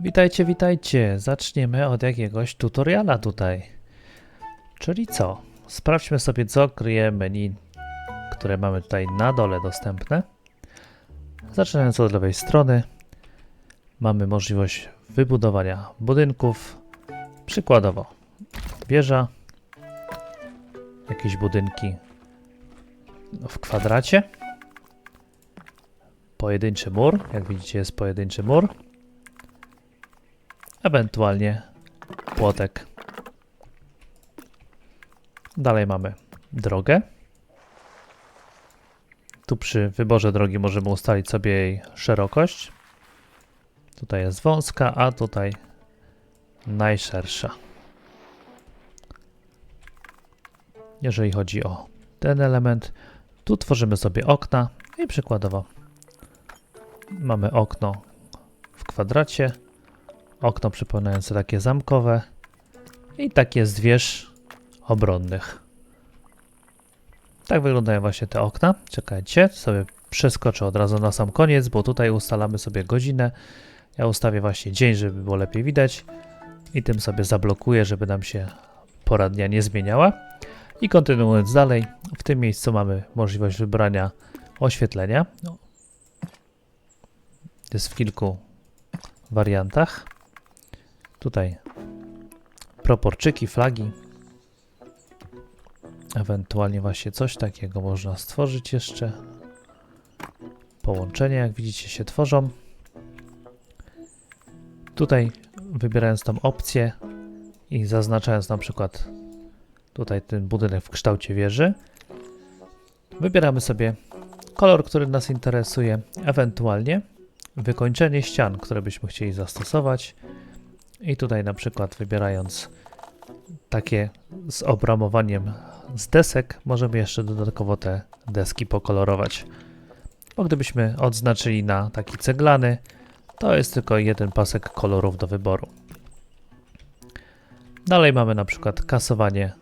Witajcie, witajcie. Zaczniemy od jakiegoś tutoriala tutaj. Czyli co? Sprawdźmy sobie, co kryje menu, które mamy tutaj na dole dostępne. Zaczynając od lewej strony, mamy możliwość wybudowania budynków. Przykładowo, wieża, jakieś budynki w kwadracie, pojedynczy mur. Jak widzicie, jest pojedynczy mur ewentualnie płotek. Dalej mamy drogę. Tu przy wyborze drogi możemy ustalić sobie jej szerokość. Tutaj jest wąska, a tutaj najszersza. Jeżeli chodzi o ten element, tu tworzymy sobie okna i przykładowo mamy okno w kwadracie okno przypominające takie zamkowe i takie z wież obronnych. Tak wyglądają właśnie te okna. Czekajcie, sobie przeskoczę od razu na sam koniec, bo tutaj ustalamy sobie godzinę. Ja ustawię właśnie dzień, żeby było lepiej widać i tym sobie zablokuję, żeby nam się pora dnia nie zmieniała. I kontynuując dalej, w tym miejscu mamy możliwość wybrania oświetlenia. No. Jest w kilku wariantach. Tutaj proporczyki, flagi. Ewentualnie właśnie coś takiego można stworzyć jeszcze. Połączenia, jak widzicie, się tworzą. Tutaj wybierając tą opcję i zaznaczając na przykład tutaj ten budynek w kształcie wieży, wybieramy sobie kolor, który nas interesuje, ewentualnie wykończenie ścian, które byśmy chcieli zastosować. I tutaj na przykład wybierając takie z obramowaniem z desek, możemy jeszcze dodatkowo te deski pokolorować. Bo gdybyśmy odznaczyli na taki ceglany, to jest tylko jeden pasek kolorów do wyboru. Dalej mamy na przykład kasowanie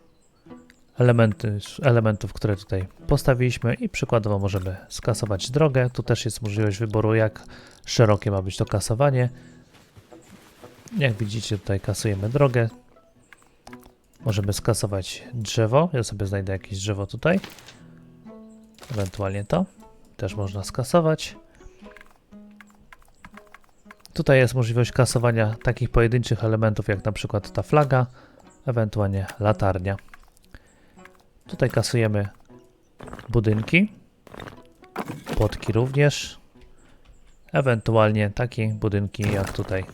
elementy, elementów, które tutaj postawiliśmy i przykładowo możemy skasować drogę. Tu też jest możliwość wyboru, jak szerokie ma być to kasowanie. Jak widzicie, tutaj kasujemy drogę. Możemy skasować drzewo. Ja sobie znajdę jakieś drzewo tutaj. Ewentualnie to. Też można skasować. Tutaj jest możliwość kasowania takich pojedynczych elementów, jak na przykład ta flaga, ewentualnie latarnia. Tutaj kasujemy budynki, płotki również, ewentualnie takie budynki jak tutaj.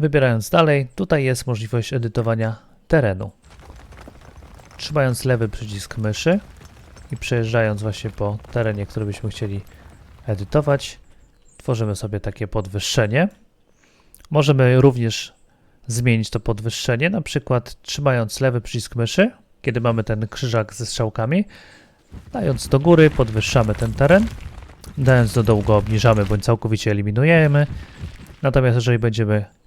Wybierając dalej, tutaj jest możliwość edytowania terenu. Trzymając lewy przycisk myszy i przejeżdżając właśnie po terenie, który byśmy chcieli edytować, tworzymy sobie takie podwyższenie. Możemy również zmienić to podwyższenie, na przykład trzymając lewy przycisk myszy, kiedy mamy ten krzyżak ze strzałkami, dając do góry podwyższamy ten teren, dając do dołu go obniżamy bądź całkowicie eliminujemy. Natomiast jeżeli będziemy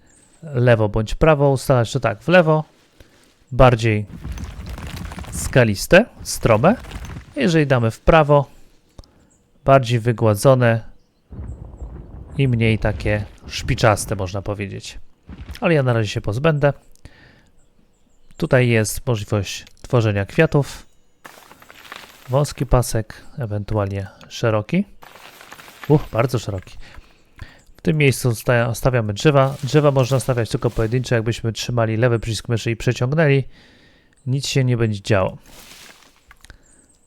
lewo bądź prawo ustalać, to tak, w lewo bardziej skaliste, strome. Jeżeli damy w prawo, bardziej wygładzone i mniej takie szpiczaste, można powiedzieć. Ale ja na razie się pozbędę. Tutaj jest możliwość tworzenia kwiatów. Wąski pasek, ewentualnie szeroki. Uch, bardzo szeroki. W tym miejscu sta- stawiamy drzewa. Drzewa można stawiać tylko pojedyncze. Jakbyśmy trzymali lewy przycisk myszy i przeciągnęli, nic się nie będzie działo.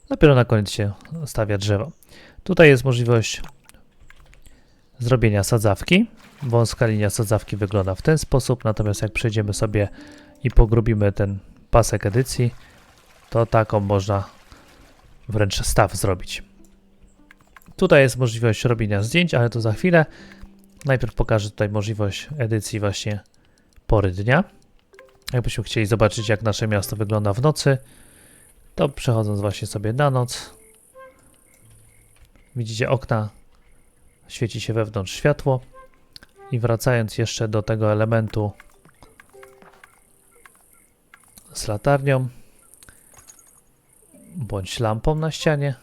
Dopiero na koniec się stawia drzewo. Tutaj jest możliwość zrobienia sadzawki. Wąska linia sadzawki wygląda w ten sposób, natomiast jak przejdziemy sobie i pogrubimy ten pasek edycji, to taką można wręcz staw zrobić. Tutaj jest możliwość robienia zdjęć, ale to za chwilę. Najpierw pokażę tutaj możliwość edycji właśnie pory dnia. Jakbyśmy chcieli zobaczyć, jak nasze miasto wygląda w nocy, to przechodząc właśnie sobie na noc, widzicie okna, świeci się wewnątrz światło. I wracając jeszcze do tego elementu z latarnią bądź lampą na ścianie,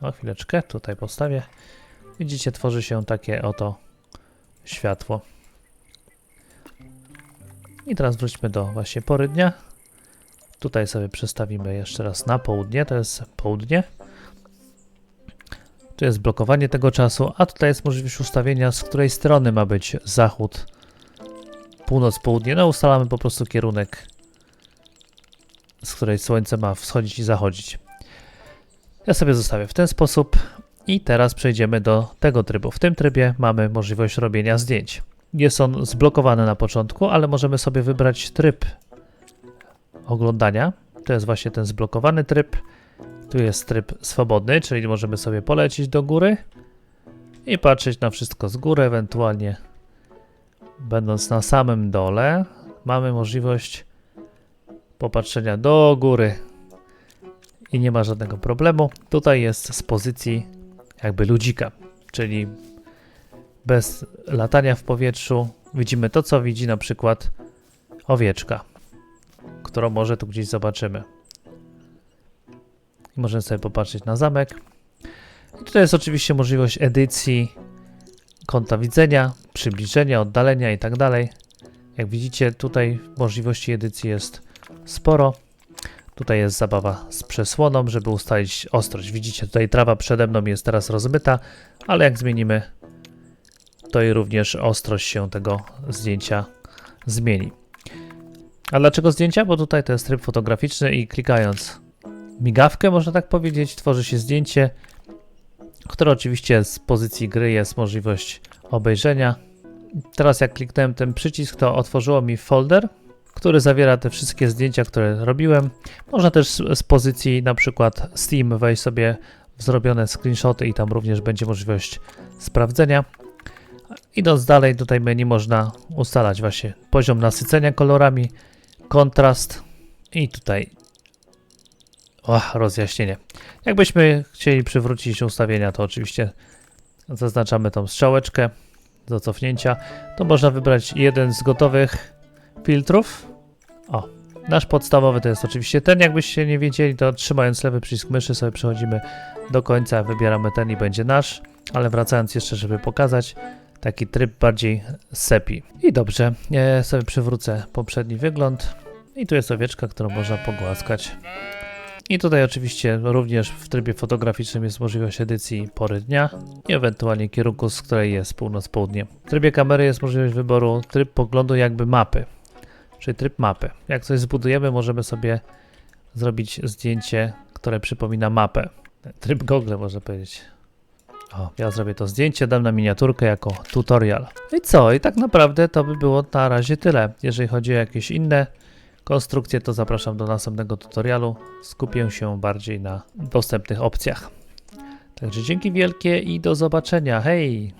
o chwileczkę, tutaj postawię. Widzicie, tworzy się takie oto światło. I teraz wróćmy do właśnie pory dnia. Tutaj sobie przestawimy jeszcze raz na południe, to jest południe. Tu jest blokowanie tego czasu, a tutaj jest możliwość ustawienia, z której strony ma być zachód, północ, południe. No ustalamy po prostu kierunek, z której słońce ma wschodzić i zachodzić. Ja sobie zostawię w ten sposób i teraz przejdziemy do tego trybu. W tym trybie mamy możliwość robienia zdjęć. Jest on zblokowany na początku, ale możemy sobie wybrać tryb oglądania. To jest właśnie ten zblokowany tryb. Tu jest tryb swobodny, czyli możemy sobie polecieć do góry i patrzeć na wszystko z góry, ewentualnie będąc na samym dole mamy możliwość popatrzenia do góry i nie ma żadnego problemu. Tutaj jest z pozycji jakby ludzika, czyli bez latania w powietrzu widzimy to, co widzi na przykład owieczka, którą może tu gdzieś zobaczymy. I możemy sobie popatrzeć na zamek. I tutaj jest oczywiście możliwość edycji kąta widzenia, przybliżenia, oddalenia i tak dalej. Jak widzicie, tutaj możliwości edycji jest sporo. Tutaj jest zabawa z przesłoną, żeby ustalić ostrość. Widzicie, tutaj trawa przede mną jest teraz rozmyta, ale jak zmienimy, to i również ostrość się tego zdjęcia zmieni. A dlaczego zdjęcia? Bo tutaj to jest tryb fotograficzny i klikając migawkę, można tak powiedzieć, tworzy się zdjęcie, które oczywiście z pozycji gry jest możliwość obejrzenia. Teraz jak kliknąłem ten przycisk, to otworzyło mi folder, który zawiera te wszystkie zdjęcia, które robiłem. Można też z, z pozycji na przykład Steam wejść sobie w zrobione screenshoty i tam również będzie możliwość sprawdzenia. Idąc dalej, tutaj menu można ustalać właśnie poziom nasycenia kolorami, kontrast i tutaj o, rozjaśnienie. Jakbyśmy chcieli przywrócić ustawienia, to oczywiście zaznaczamy tą strzałeczkę do cofnięcia. To można wybrać jeden z gotowych filtrów. O, nasz podstawowy to jest oczywiście ten. Jakbyście nie wiedzieli, to trzymając lewy przycisk myszy sobie przechodzimy do końca, wybieramy ten i będzie nasz. Ale wracając jeszcze, żeby pokazać, taki tryb bardziej sepi. I dobrze, ja sobie przywrócę poprzedni wygląd. I tu jest owieczka, którą można pogłaskać. I tutaj oczywiście również w trybie fotograficznym jest możliwość edycji pory dnia i ewentualnie kierunku, z której jest północ-południe. W trybie kamery jest możliwość wyboru tryb poglądu jakby mapy, czyli tryb mapy. Jak coś zbudujemy, możemy sobie zrobić zdjęcie, które przypomina mapę. Tryb Google można powiedzieć. O, ja zrobię to zdjęcie, dam na miniaturkę jako tutorial. I co? I tak naprawdę to by było na razie tyle. Jeżeli chodzi o jakieś inne konstrukcje, to zapraszam do następnego tutorialu. Skupię się bardziej na dostępnych opcjach. Także dzięki wielkie i do zobaczenia. Hej!